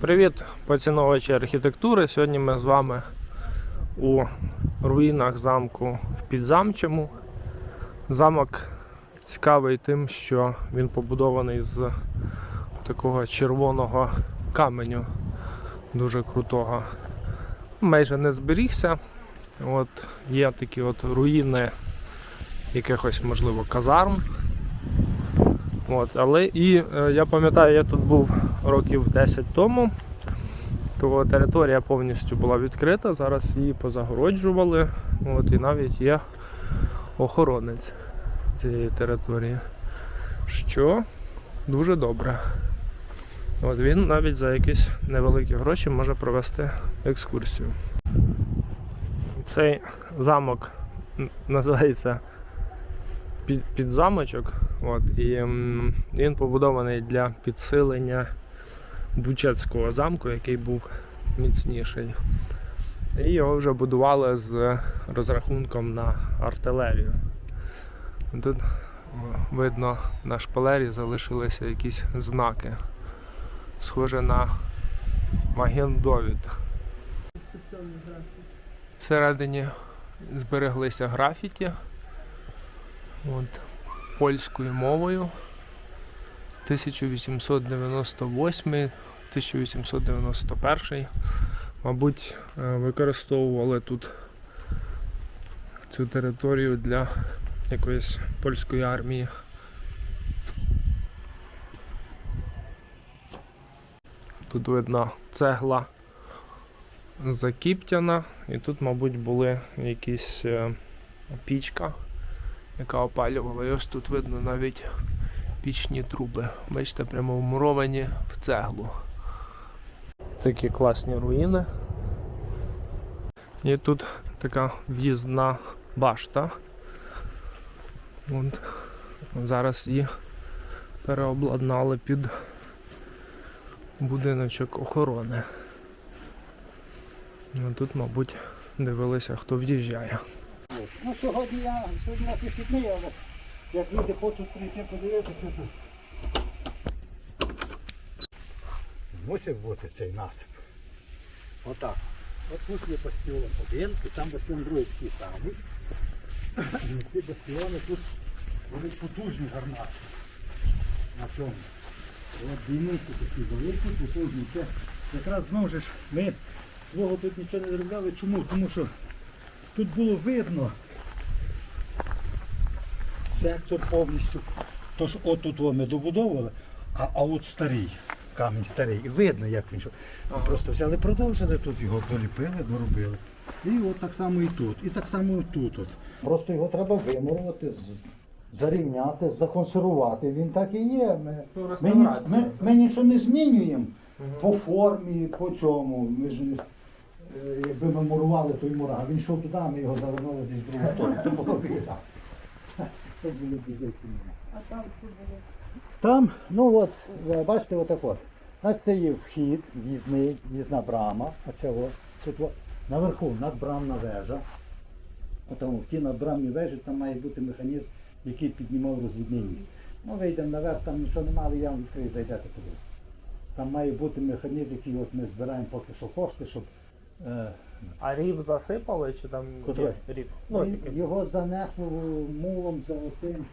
Привіт, поціновувачі архітектури. Сьогодні ми з вами у руїнах замку в Підзамчому. Замок цікавий тим, що він побудований з такого червоного каменю, дуже крутого. Майже не зберігся. От є такі от руїни якихось, можливо, казарм. От, але і е, я пам'ятаю, я тут був років 10 тому, то територія повністю була відкрита, зараз її позагороджували. От, і навіть є охоронець цієї території. Що дуже добре. От він навіть за якісь невеликі гроші може провести екскурсію. Цей замок називається під, підзамочок. От, і він побудований для підсилення Бучацького замку, який був міцніший. І його вже будували з розрахунком на артилерію. Тут видно на шпалері залишилися якісь знаки. Схоже на Маген-Довід. Всередині збереглися графіті. От, польською мовою 1898-1891. Мабуть, е, використовували тут цю територію для якоїсь польської армії. Тут видно цегла закіптяна, і тут, мабуть, були якісь е, пічка яка опалювала. І ось тут видно навіть пічні труби. Бачите, прямо вмуровані в цеглу. Такі класні руїни. І тут така в'їзна башта. От. Зараз її переобладнали під будиночок охорони. Ну, Тут, мабуть, дивилися, хто в'їжджає. Ну, сьогодні я сьогодні у нас вихідний, але як люди хочуть прийти подивитися, то мусив бути цей насип. Отак. От тут є бастіон один, і там бастіон другий такий самий. І ці бастіони тут вони потужні гармати. На цьому. От дійниці такі великі, потужні. Це якраз знову ж ми свого тут нічого не зробляли. Чому? Тому що тут було видно сектор повністю. Тож отут ми добудовували, а, а от старий, камінь старий. І видно, як він що. Ми просто взяли, продовжили тут його доліпили, доробили. І от так само і тут. І так само і тут. От. Просто його треба вимурувати, зарівняти, законсервувати. Він так і є. Ми, ми, ми, ми нічого не змінюємо по формі, по цьому. Ми ж, е, якби ми мурували той мура, а він йшов туди, ми його завернули десь в другу сторону. Там, ну от, ви бачите, отак от. Значить, це є вхід, в'їзний, в'їзна брама, а цього. Тут от, наверху надбрамна вежа. Тому в тій надбрамній вежі там має бути механізм, який піднімав розвідний міст. Ну, вийдемо наверх, там нічого немає, але я вам відкрию, зайдете туди. Там має бути механізм, який от ми збираємо поки що кошти, щоб е, А рів засипали чи там Котрий? є рів? Ну, Він- такий. його занесло мулом за отим.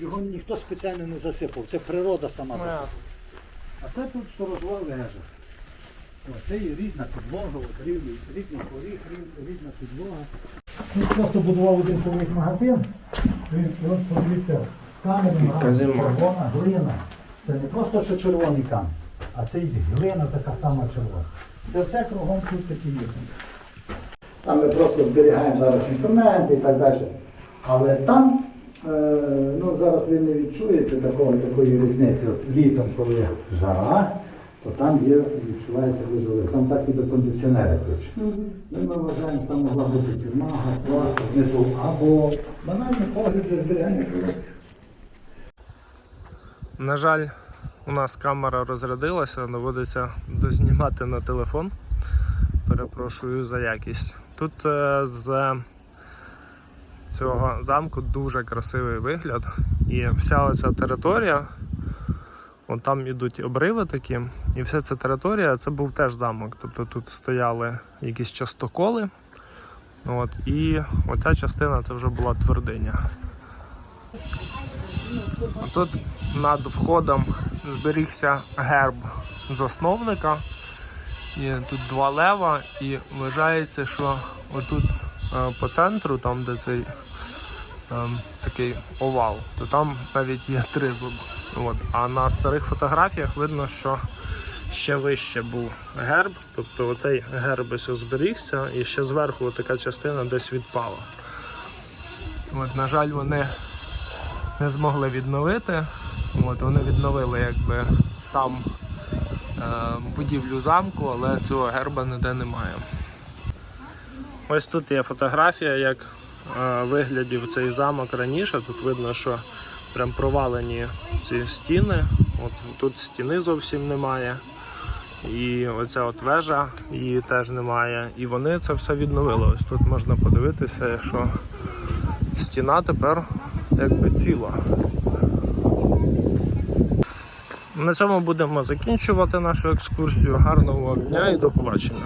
Його ніхто спеціально не засипав, це природа сама Ну, засипала. А це тут сторожова вежа. О, це є рідна підлога, от, рідний поріг, рід- рідна підлога. Він просто будував один чоловік магазин. Він от подивіться, з каменем червона глина. Це не просто що червоний камінь, а це й глина така сама червона. Це все кругом тут такі є. Там ми просто зберігаємо зараз інструменти і так далі. Але там, е, ну зараз ви не відчуєте такої, такої різниці. От літом, коли жара, то там є, відчувається дуже. Там так ніби кондиціонери включені. Ми вважаємо, що там могла бути тюрма, гасла, внизу, або банальний погляд зберігання. На жаль, у нас камера розрядилася, доводиться дознімати на телефон. Перепрошую за якість. Тут е, з цього замку дуже красивий вигляд. І вся оця територія От там ідуть обриви такі, і вся ця територія це був теж замок. Тобто тут стояли якісь частоколи. От, і оця частина це вже була твердиня. Тут над входом зберігся герб засновника. І тут два лева, і вважається, що отут е, по центру, там де цей ем, такий овал, то там навіть є тризуб. От. А на старих фотографіях видно, що ще вище був герб, тобто оцей герб ось зберігся, і ще зверху така частина десь відпала. От, на жаль, вони не змогли відновити. От, вони відновили якби сам е, будівлю замку, але цього герба ніде немає. Ось тут є фотографія, як е, виглядів цей замок раніше. Тут видно, що прям провалені ці стіни. От тут стіни зовсім немає. І оця от вежа її теж немає. І вони це все відновили. Ось тут можна подивитися, що стіна тепер якби ціла. На цьому будемо закінчувати нашу екскурсію. Гарного дня і до побачення.